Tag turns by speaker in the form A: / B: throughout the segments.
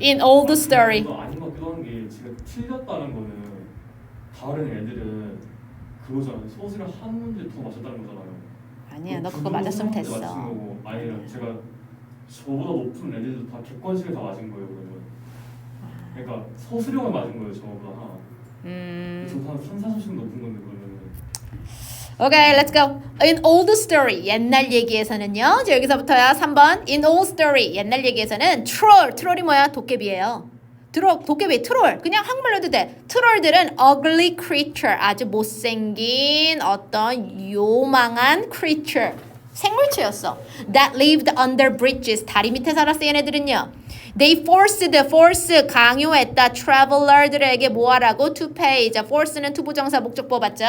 A: In all the story.
B: 이거 아닌 것 같기도 한게 지금 틀렸다는 거는 다른 애들은 그거잖아요. 소수를 한 문제 더 맞췄다는 거잖아요.
A: 아니야,
B: 너그
A: 그거 맞았으면
B: 맞춘
A: 됐어.
B: 거고 아니면 제가 저보다 높은 애들도 다 객관식을 다 맞은 거예요. 그러면 그러니까 서술형을 맞은 거예요. 저보다.
A: 음.
B: 저도 한 3, 40씩 높은 건데 그러면
A: Okay, let's go. In all the story. 옛날 얘기에서는요. 자, 여기서부터야 3번. In all story. 옛날 얘기에서는 troll. 트롤이 뭐야? 도깨비예요. 트롤, 도깨비, 트롤. 그냥 한글로 해도 돼. 트롤들은 ugly creature. 아주 못생긴 어떤 요망한 creature. 생물체였어. That lived under bridges. 다리 밑에 살았어, 얘네들은요. They forced, force, 강요했다. traveler들에게 뭐 하라고? to pay. 자, force는 투부정사 목적 뽑았죠.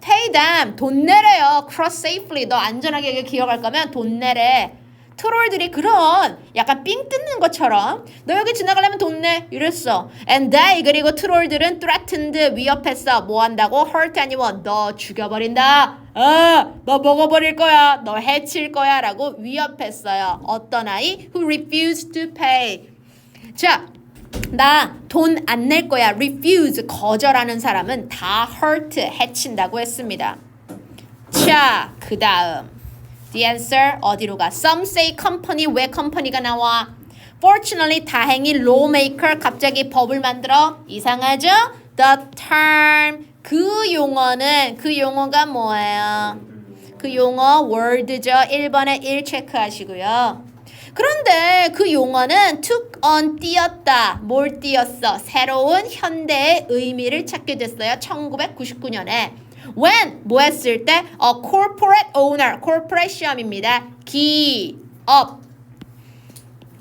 A: pay them. 돈 내래요. cross safely. 너 안전하게 기어갈 거면 돈 내래. 트롤들이 그런 약간 삥 뜯는 것처럼 너 여기 지나가려면 돈 내. 이랬어. And they 그리고 트롤들은 threatened 위협했어. 뭐 한다고? hurt anyone. 너 죽여버린다. 아, 너 먹어버릴 거야. 너 해칠 거야. 라고 위협했어요. 어떤 아이? Who refused to pay. 자, 나 돈 안 낼 거야. refuse 거절하는 사람은 다 hurt 해친다고 했습니다. 자, 그 다음 The answer 어디로 가? Some say company 왜 company가 나와? Fortunately 다행히 lawmaker 갑자기 법을 만들어 이상하죠? The term 그 용어는 그 용어가 뭐예요? 그 용어 word죠. 1번에 1 체크하시고요. 그런데 그 용어는 took on 띄었다. 뭘 띄었어? 새로운 현대의 의미를 찾게 됐어요. 1999년에. When 뭐 했을 때? A corporate owner, corporate 시험입니다. 기업.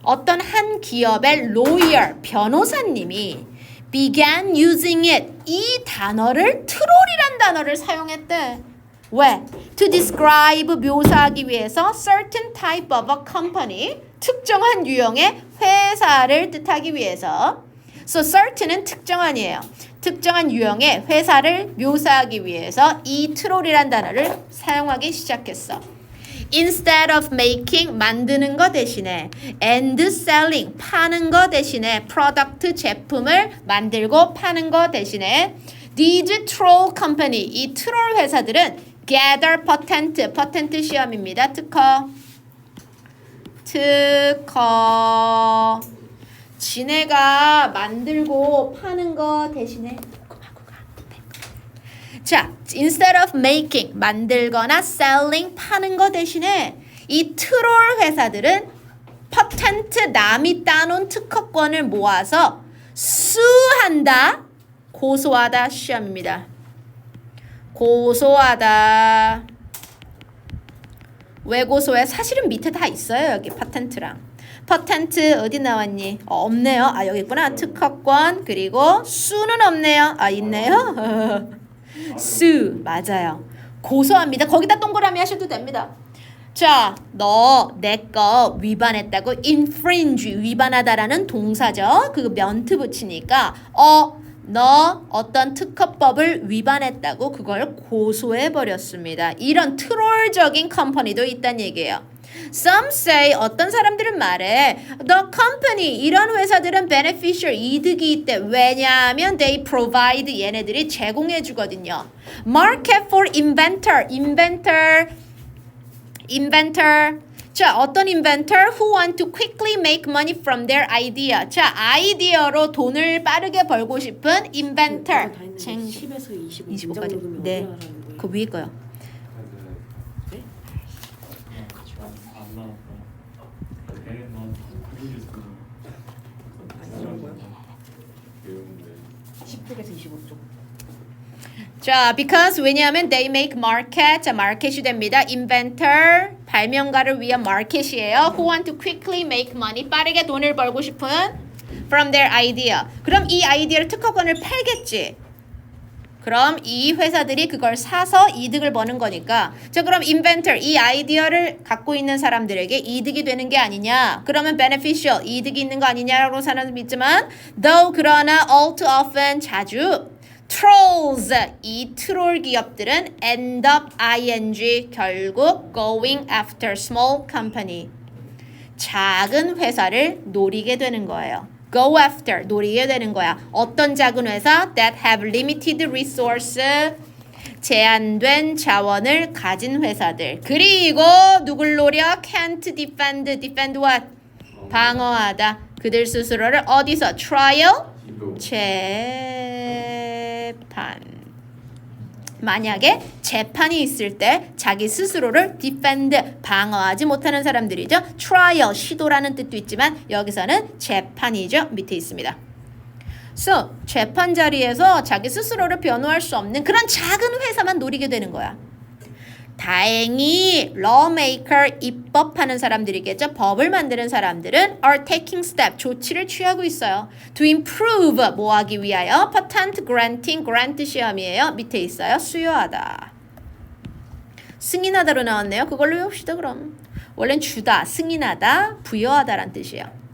A: 어떤 한 기업의 lawyer, 변호사님이 began using it. 이 단어를 트롤이란 단어를 사용했대. 왜? To describe 묘사하기 위해서 certain type of a company 특정한 유형의 회사를 뜻하기 위해서 So certain은 특정한이에요. 특정한 유형의 회사를 묘사하기 위해서 이 트롤이란 단어를 사용하기 시작했어. Instead of making 만드는 거 대신에 and selling 파는 거 대신에 product 제품을 만들고 파는 거 대신에 these troll company 이 트롤 회사들은 gather patent patent 시험입니다. 특허 특허 지네가 만들고 파는 거 대신에 자, instead of making 만들거나 selling 파는 거 대신에 이 트롤 회사들은 퍼텐트 남이 따놓은 특허권을 모아서 수한다 고소하다 시험입니다. 고소하다. 왜 고소해? 사실은 밑에 다 있어요. 여기 파텐트랑. 퍼텐트 어디 나왔니? 어, 없네요. 아 여기 있구나. 특허권 그리고 수는 없네요. 아 있네요. 수 맞아요. 고소합니다. 거기다 동그라미 하셔도 됩니다. 자, 너 내 거 위반했다고 infringe 위반하다라는 동사죠. 그 멘트 붙이니까 어, 너 어떤 특허법을 위반했다고 그걸 고소해 버렸습니다. 이런 트롤적인 컴퍼니도 있다는 얘기예요. Some say 어떤 사람들은 말해 the company 이런 회사들은 beneficial 이득이 있대 왜냐하면 they provide 얘네들이 제공해 주거든요. Market for inventor inventor inventor 자 어떤 inventor who want to quickly make money from their idea 자 아이디어로 돈을 빠르게 벌고 싶은 inventor 쟁
C: 10에서 25
A: 25 까지.
C: 인정금이
A: 네.
C: 얼마라는 거예요?
A: 그 위에 거요.
C: 네?
B: 안 나왔다. 걔는 난 그게 있어.
C: 안 나온 거야?
B: 배우는데.
C: 10쪽에서 25쪽.
A: 자, because 왜냐하면 they make market, 자, 마켓이 됩니다. inventor, 발명가를 위한 마켓이에요. who want to quickly make money, 빠르게 돈을 벌고 싶은 from their idea. 그럼 이 아이디어를 특허권을 팔겠지. 그럼 이 회사들이 그걸 사서 이득을 버는 거니까. 자, 그럼 inventor, 이 아이디어를 갖고 있는 사람들에게 이득이 되는 게 아니냐. 그러면 beneficial, 이득이 있는 거 아니냐라고 사람은 있지만, though, 그러나 all too often, 자주, trolls, 이 트롤 기업들은 end up ing, 결국 going after small company. 작은 회사를 노리게 되는 거예요. go after 노리게 되는 거야. 어떤 작은 회사 that have limited resource 제한된 자원을 가진 회사들. 그리고 누굴 노려? can't defend defend what? 방어하다. 그들 스스로를 어디서 trial
D: 기도.
A: 재판. 만약에 재판이 있을 때 자기 스스로를 defend 방어하지 못하는 사람들이죠. trial 시도라는 뜻도 있지만 여기서는 재판이죠. 밑에 있습니다. So, 재판 자리에서 자기 스스로를 변호할 수 없는 그런 작은 회사만 노리게 되는 거야. 다행히 lawmaker 입법하는 사람들이겠죠. 법을 만드는 사람들은 are taking step 조치를 취하고 있어요. To improve 뭐 하기 위하여 patent granting grant 시험이에요. 밑에 있어요. 수여하다. 승인하다로 나왔네요. 그걸로 외웁시다 그럼. 원래는 주다, 승인하다, 부여하다란 뜻이에요.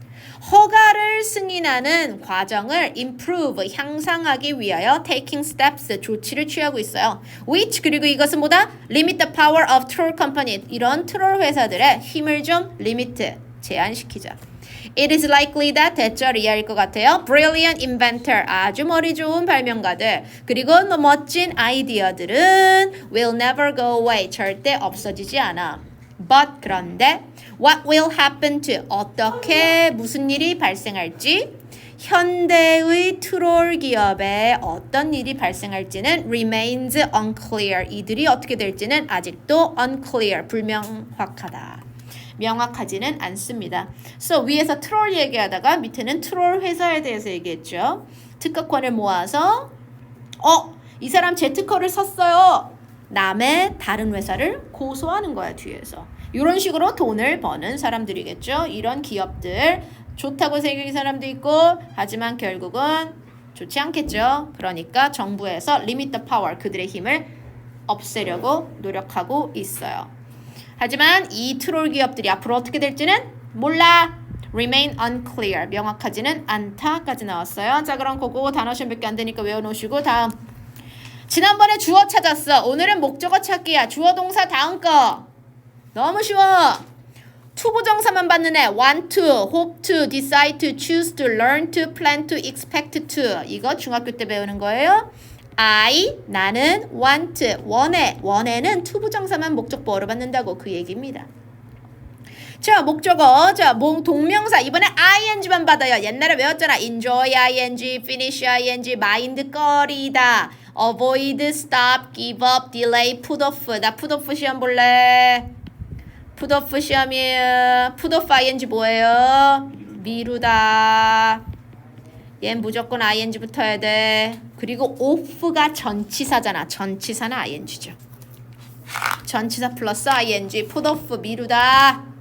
A: 허가를 승인하는 과정을 improve 향상하기 위하여 taking steps 조치를 취하고 있어요. which 그리고 이것은 뭐다? limit the power of troll company 이런 트롤 회사들의 힘을 좀 limit 제한시키자. It is likely that 대절이야일 것 같아요. Brilliant inventor 아주 머리 좋은 발명가들 그리고 너 멋진 아이디어들은 will never go away 절대 없어지지 않아. But 그런데 what will happen to 어떻게 무슨 일이 발생할지 현대의 트롤 기업에 어떤 일이 발생할지는 remains unclear. 이들이 어떻게 될지는 아직도 unclear, 불명확하다. 명확하지는 않습니다. So 위에서 트롤 얘기하다가 밑에는 트롤 회사에 대해서 얘기했죠. 특허권을 모아서 어, 이 사람 제 특허를 썼어요. 남의 다른 회사를 고소하는 거야 뒤에서. 이런 식으로 돈을 버는 사람들이겠죠. 이런 기업들 좋다고 생각하는 사람도 있고 하지만 결국은 좋지 않겠죠. 그러니까 정부에서 limit the power 그들의 힘을 없애려고 노력하고 있어요. 하지만 이 트롤 기업들이 앞으로 어떻게 될지는 몰라. remain unclear. 명확하지는 않다까지 나왔어요. 자, 그럼 그거 단어 시험밖에 안 되니까 외워놓으시고 다음. 지난번에 주어 찾았어. 오늘은 목적어 찾기야. 주어 동사 다음 거. 너무 쉬워. 투부정사만 받는 애. want to, hope to, decide to, choose to, learn to, plan to, expect to. 이거 중학교 때 배우는 거예요. I 나는 want 원해 원해는 투부정사만 목적보어로 받는다고 그 얘기입니다. 자 목적어 자 몽 동명사 이번에 ing만 받아요. 옛날에 외웠잖아. enjoy ing, finish ing, mind 거리다. Avoid, stop, give up, delay, put off. 나 put off 시험 볼래. put off 시험이에요. put off ing 뭐예요? 미루다. 얘 무조건 ing 붙어야 돼. 그리고 off가 전치사잖아. 전치사는 ing죠. 전치사 플러스 ing, put off 미루다.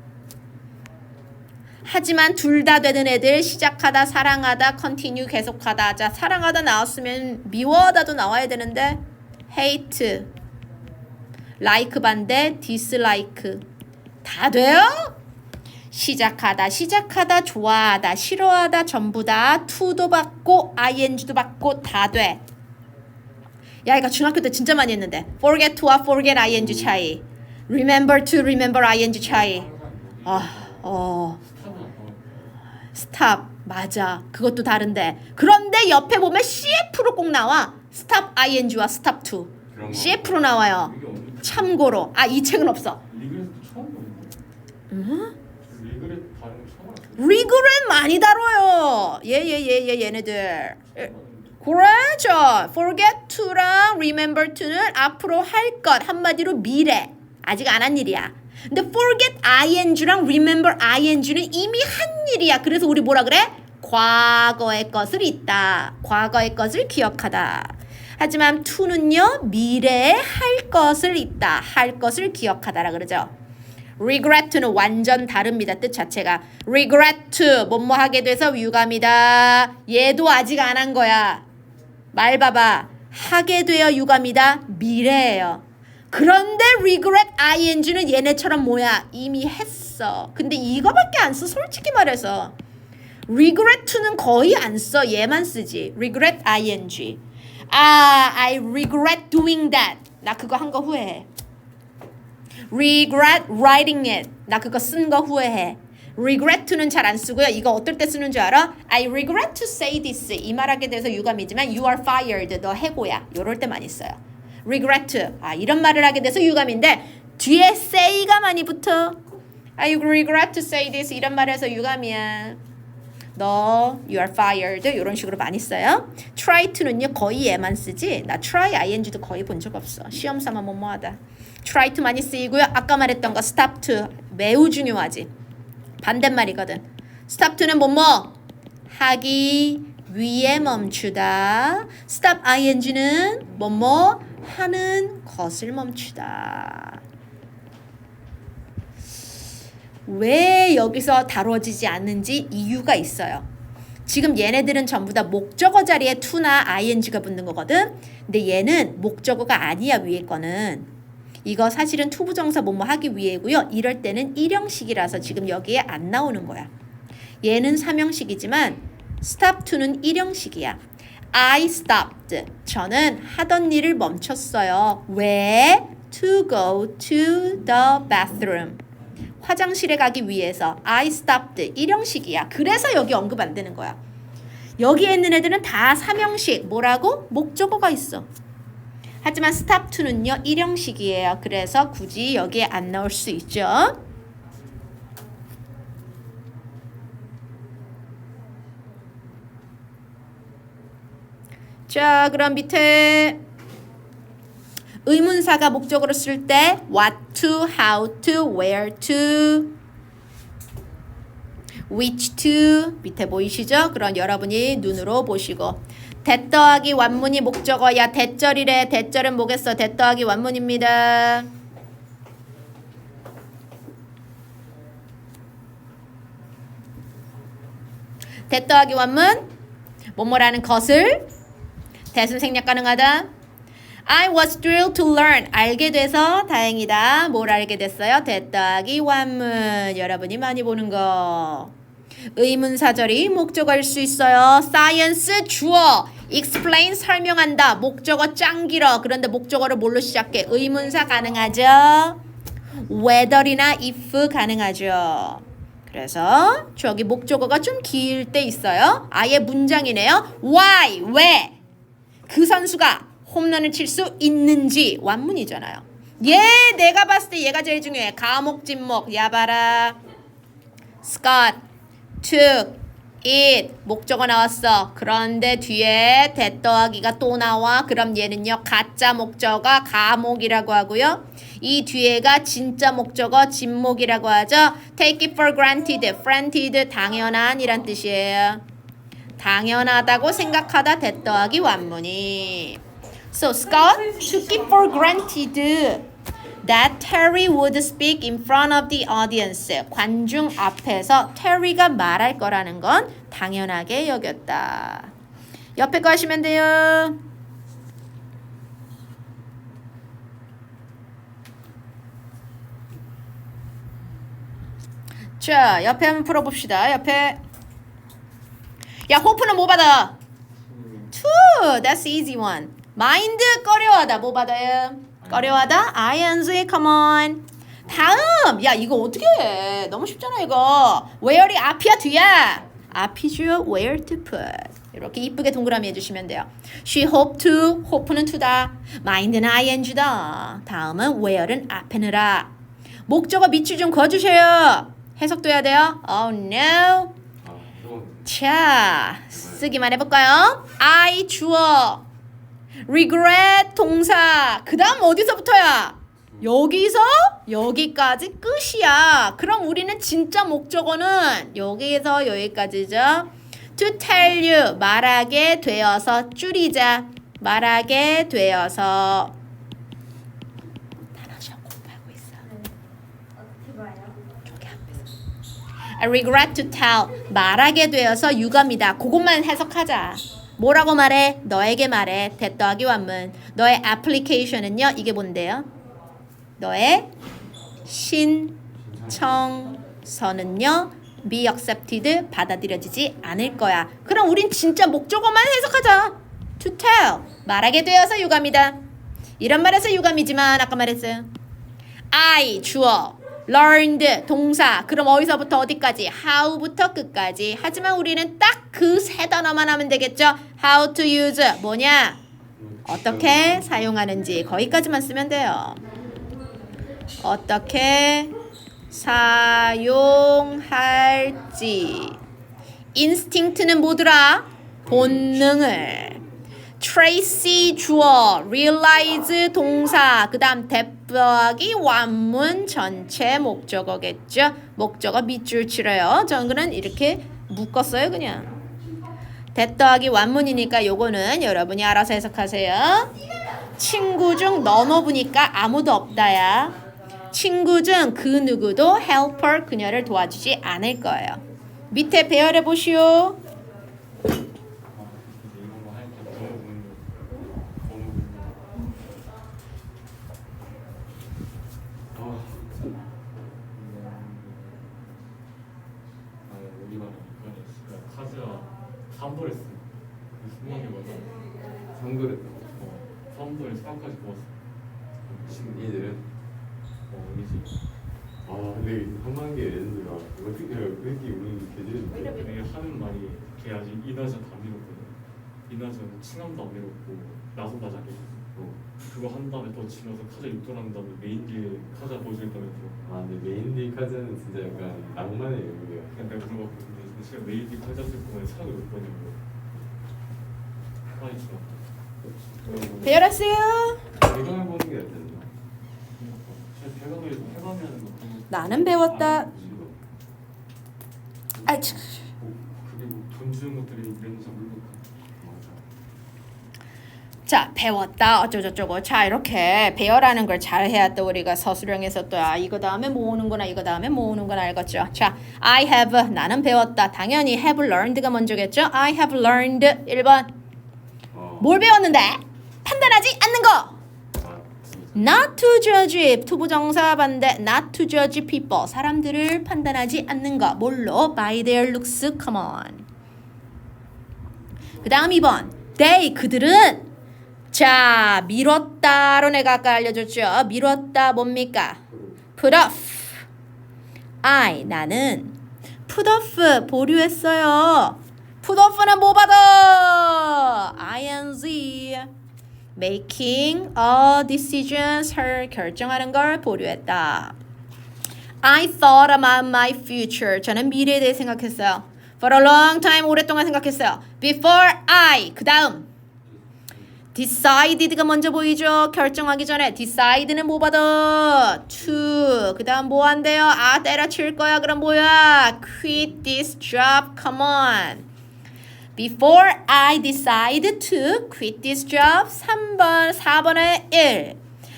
A: 하지만 둘 다 되는 애들 시작하다 사랑하다 continue 계속하다 자 사랑하다 나왔으면 미워하다도 나와야 되는데 hate like 반대 dislike 다 돼요? 시작하다 시작하다 좋아하다 싫어하다 전부 다 to도 받고 ing도 받고 다 돼. 야 이거 중학교 때 진짜 많이 했는데 forget to와 forget ing 차이 remember to remember ing 차이 아, 어. 스탑 맞아. 그것도 다른데. 그런데 옆에 보면 CF로 꼭 나와. 스탑 ing와 스탑 to
D: 그런 거.
A: CF로 나와요. 참고로. 아 이 책은 없어. 리그렌 많이 다뤄요. 예예 예 예 얘네들. 그렇죠. Forget to랑 remember to는 앞으로 할 것 한마디로 미래. 아직 안 한 일이야 근데 forget ing랑 remember ing는 이미 한 일이야 그래서 우리 뭐라 그래 과거의 것을 있다 과거의 것을 기억하다 하지만 to는요 미래에 할 것을 있다 할 것을 기억하다라 그러죠 regret는 완전 다릅니다. 뜻 자체가 regret 뭐뭐 하게 돼서 유감이다. 얘도 아직 안 한 거야. 말 봐봐. 하게 되어 유감이다. 미래예요. 그런데 regret ing는 얘네처럼 뭐야? 이미 했어. 근데 이거밖에 안 써. 솔직히 말해서. regret to는 거의 안 써. 얘만 쓰지. regret ing. 아, I regret doing that. 나 그거 한 거 후회해. regret writing it. 나 그거 쓴 거 후회해. regret to는 잘 안 쓰고요. 이거 어떨 때 쓰는 줄 알아? I regret to say this. 이 말하게 돼서 유감이지만 you are fired. 너 해고야. 요럴 때 많이 써요. Regret. 아, 이런 말을 하게 돼서 유감인데 뒤에 say가 많이 붙어. I regret to say this. 이런 말에서 유감이야. 너 you are fired 이런 식으로 많이 써요. try to는요 거의 얘만 쓰지. 나 try ing도 거의 본 적 없어. 시험 삼아 뭐뭐하다. try to 많이 쓰이고요. 아까 말했던 거 stop to 매우 중요하지. 반대말이거든. stop to는 뭐뭐 하기 위해 멈추다. stop ing는 뭐뭐 하는 것을 멈추다. 왜 여기서 다뤄지지 않는지 이유가 있어요. 지금 얘네들은 전부 다 목적어 자리에 to나 ing가 붙는 거거든. 근데 얘는 목적어가 아니야 위에 거는. 이거 사실은 투부정사 뭐뭐 하기 위해고요. 이럴 때는 일형식이라서 지금 여기에 안 나오는 거야. 얘는 삼형식이지만 stop to는 일형식이야. I stopped. 저는 하던 일을 멈췄어요. 왜? To go to the bathroom. 화장실에 가기 위해서 I stopped 일형식이야. 그래서 여기 언급 안 되는 거야. 여기에 있는 애들은 다 삼형식 뭐라고? 목적어가 있어. 하지만 stop to는요 일형식이에요. 그래서 굳이 여기에 안 나올 수 있죠. 자, 그럼 밑에 의문사가 목적으로 쓸 때 what to, how to, where to, which to 밑에 보이시죠? 그럼 여러분이 눈으로 보시고 대 더하기 완문이 목적어야 대절이래 대절은 뭐겠어? 대 더하기 완문입니다. 대 더하기 완문 뭐뭐라는 것을 대순 생략 가능하다. I was thrilled to learn. 알게 돼서 다행이다. 뭘 알게 됐어요? 됐다기 완문. 여러분이 많이 보는 거. 의문사절이 목적어일 수 있어요. science 주어. explain 설명한다. 목적어 짱 길어. 그런데 목적어를 뭘로 시작해? 의문사 가능하죠? whether이나 if 가능하죠. 그래서 저기 목적어가 좀 길 때 있어요. 아예 문장이네요. why 왜? 그 선수가 홈런을 칠 수 있는지 완문이잖아요. 얘 내가 봤을 때 얘가 제일 중요해. 가목 진목 야바라. Scott took it 목적어 나왔어. 그런데 뒤에 대 더하기가 또 나와. 그럼 얘는요 가짜 목적어 가목이라고 하고요. 이 뒤에가 진짜 목적어 진목이라고 하죠. Take it for granted, granted 당연한이란 뜻이에요. 당연하다고 생각하다 대 더하기 완문이. So Scott took it for granted that Terry would speak in front of the audience. 관중 앞에서 Terry가 말할 거라는 건 당연하게 여겼다. 옆에 거 하시면 돼요. 자, 옆에 한번 풀어봅시다. 옆에. 야, 호프는 뭐 받아? Two. That's easy one. 마인드 꺼려하다 뭐 받아요? 꺼려하다. ING come on. 다음. 야 이거 어떻게 해? 너무 쉽잖아 이거. where이 앞이야 뒤야? 앞이죠. where to put. 이렇게 이쁘게 동그라미 해주시면 돼요. She hoped to. hope는 to다. mind는 ing다. 다음은 where는 앞에 넣으라. 목적어 밑줄 좀 그어주세요. 해석도 해야 돼요. Oh no. 자, 쓰기만 해볼까요? I 주어, regret 동사. 그 다음 어디서부터야? 여기서 여기까지 끝이야. 그럼 우리는 진짜 목적어는 여기에서 여기까지죠. To tell you 말하게 되어서 줄이자. 말하게 되어서 단어 시험 공부하고 있어.
D: 어떻게 봐요?
A: 저기 앞에서. I regret to tell 말하게 되어서 유감이다. 그것만 해석하자. 뭐라고 말해? 너에게 말해. 대 더하기 완문. 너의 애플리케이션은요. 이게 뭔데요? 너의 신청서는요. be accepted 받아들여지지 않을 거야. 그럼 우린 진짜 목적어만 해석하자. to tell 말하게 되어서 유감이다. 이런 말에서 유감이지만 아까 말했어요. I 주어 learned 동사. 그럼 어디서부터 어디까지? how부터 끝까지. 하지만 우리는 딱 그 세 단어만 하면 되겠죠? how to use 뭐냐? 어떻게 사용하는지 거기까지만 쓰면 돼요. 어떻게 사용할지. 인스팅트는 뭐더라? 본능을. 트레이시 주어, realize 동사, 그 다음 대표 하기 완문 전체 목적어겠죠. 목적어 밑줄 치래요. 저는 이렇게 묶었어요, 그냥. 대 더하기 완문이니까 요거는 여러분이 알아서 해석하세요. 친구 중 너너부니까 아무도 없다야. 친구 중 그 누구도 helper 그녀를 도와주지 않을 거예요. 밑에 배열해 보시오.
B: 아, 근데 이런 거 할 때 번호 보는 거 번호 보는 거 아, 진짜. 아, 우리가 이번에 진짜 카즈가 삼도했어. 수만 개보다
E: 상도랬다.
B: 어, 삼도에 수학까지 뽑았어.
E: 얘들은
B: 어, 우리지.
E: 아 근데 한만 개 레전드가 어떻게 그렇게 우리 계절인데
B: 되게 하는 말이 걔 아직 이나전 안 밀었거든. 칭함도 안 밀었고 나선다 자기.
E: 어.
B: 그거 한 다음에 또 치면서 카자 육도한 다음에 메인길 카자 보여주겠다면서
E: 아 근데 메인리 카즈는 진짜 약간 낭만의 영역이야.
B: 그냥 내가 물어봤고 근데 근데 제가 메인길 카자 쓸 거면 차라리 몇 번이고 빨리 치워
A: 배열하세요.
E: 대강을 보는 게 않나?
B: 제가 거 그거
A: 나는 배웠다.
B: 아,
E: 싫어.
A: 아이 참.
B: 그리고 돈 주는 것들이 이런지 모르고
E: 맞아.
A: 자 배웠다. 어쩌고저쩌고. 자 이렇게 배열하는 걸 잘 해야 또 우리가 서술형에서 또 아 이거 다음에 모으는구나 이거 다음에 모으는구나 알겠죠? 자 I have 나는 배웠다. 당연히 have learned가 먼저겠죠? I have learned. 1번.
E: 어.
A: 뭘 배웠는데? 판단하지 않는 거. Not to judge 투부정사 반대. Not to judge people. 사람들을 판단하지 않는 거. 뭘로? By their looks. Come on. 그 다음 2번. They 그들은 자 미뤘다로 내가 아까 알려줬죠 미뤘다 뭡니까 put off I 나는 put off 보류했어요 put off는 뭐 받아 ing making a decisions her 결정하는 걸 보류했다 I thought about my future 저는 미래에 대해 생각했어요 for a long time 오랫동안 생각했어요 before I 그 다음 decided가 먼저 보이죠. 결정하기 전에 decide는 뭐 받아? to. 그다음 뭐 한대요? 아 때려칠 거야. 그럼 뭐야? quit this job. Come on. Before I decide to quit this job. 3번, 4번에 1.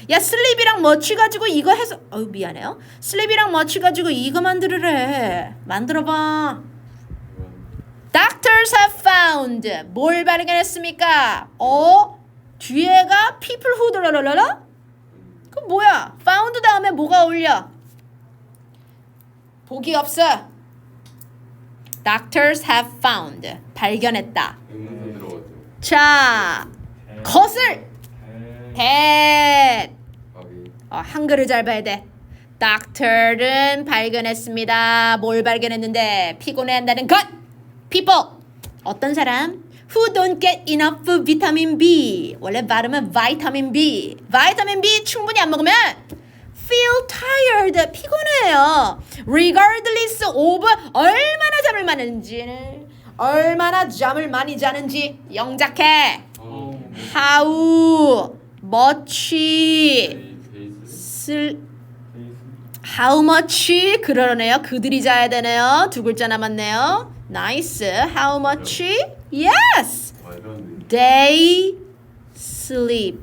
A: 야, 슬립이랑 머치 가지고 이거 해서 어우 미안해요. 슬립이랑 머치 가지고 이거 만들으래. 만들어 봐. Doctors have found 뭘 발견했습니까? 어? 뒤에가 people who 랄랄랄라? 그 뭐야? found 다음에 뭐가 어울려? 복이 없어. Doctors have found 발견했다. 자, 것을
B: 대
A: 어, 한글을 잘 봐야 돼. 닥터는 발견했습니다. 뭘 발견했는데 피곤해한다는 것. People 어떤 사람? Who don't get enough vitamin B. 원래 발음은 vitamin B. vitamin B 충분히 안 먹으면 feel tired 피곤해요. Regardless of 얼마나 잠을 많은지 얼마나 잠을 많이 자는지 영작해.
E: 어.
A: How much 슬 How much 그러네요. 그들이 자야 되네요. 두 글자 남았네요. Nice. How much? Yes. They sleep.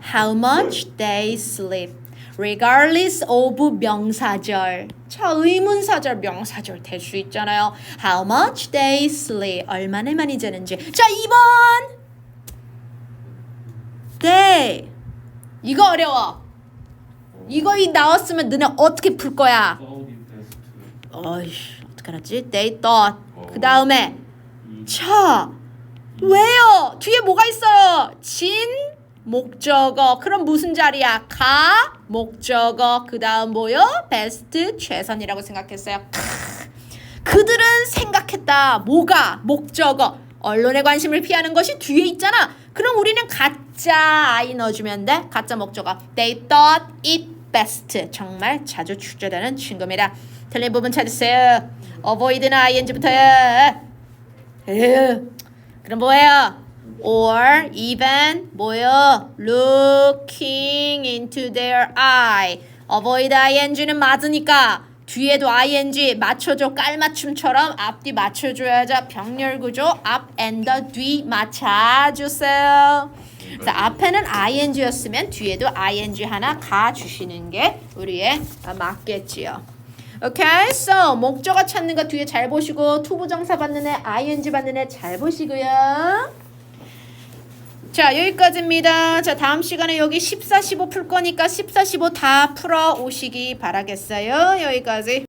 A: How much they sleep. Regardless of 명사절. 자, 의문사절, 명사절 될 수 있잖아요. How much they sleep. 얼마나 많이 자는지. 자, 2번. They. 이거 어려워. 이거 이 나왔으면 너네 어떻게 풀 거야?
B: 테스트
A: 어이씨, 어떡하지? They thought.
E: 어.
A: 그 다음에
B: 이
A: 자, 왜요? 뒤에 뭐가 있어요? 진, 목적어. 그럼 무슨 자리야? 가 목적어. 그 다음 뭐요? 베스트 최선이라고 생각했어요. 크. 그들은 생각했다. 뭐가 목적어. 언론의 관심을 피하는 것이 뒤에 있잖아. 그럼 우리는 가짜 아이 넣어주면 돼. 가짜 목적어. They thought it best. 정말 자주 출제되는 친구입니다. 틀린 부분 찾으세요. avoid는 ing부터요. 그럼 뭐예요? or even 뭐요? looking into their eye. avoid ing는 맞으니까 뒤에도 ing 맞춰줘 깔맞춤처럼 앞뒤 맞춰줘야죠. 병렬 구조 앞 and 뒤 맞춰주세요. 그래서 앞에는 ing였으면 뒤에도 ing 하나 가 주시는 게 우리의 맞겠지요. 오케이, so 목적어 찾는 거 뒤에 잘 보시고 투부정사 받는 애, ing 받는 애 잘 보시고요. 자 여기까지입니다. 자 다음 시간에 여기 14, 15 풀 거니까 14, 15 다 풀어 오시기 바라겠어요. 여기까지.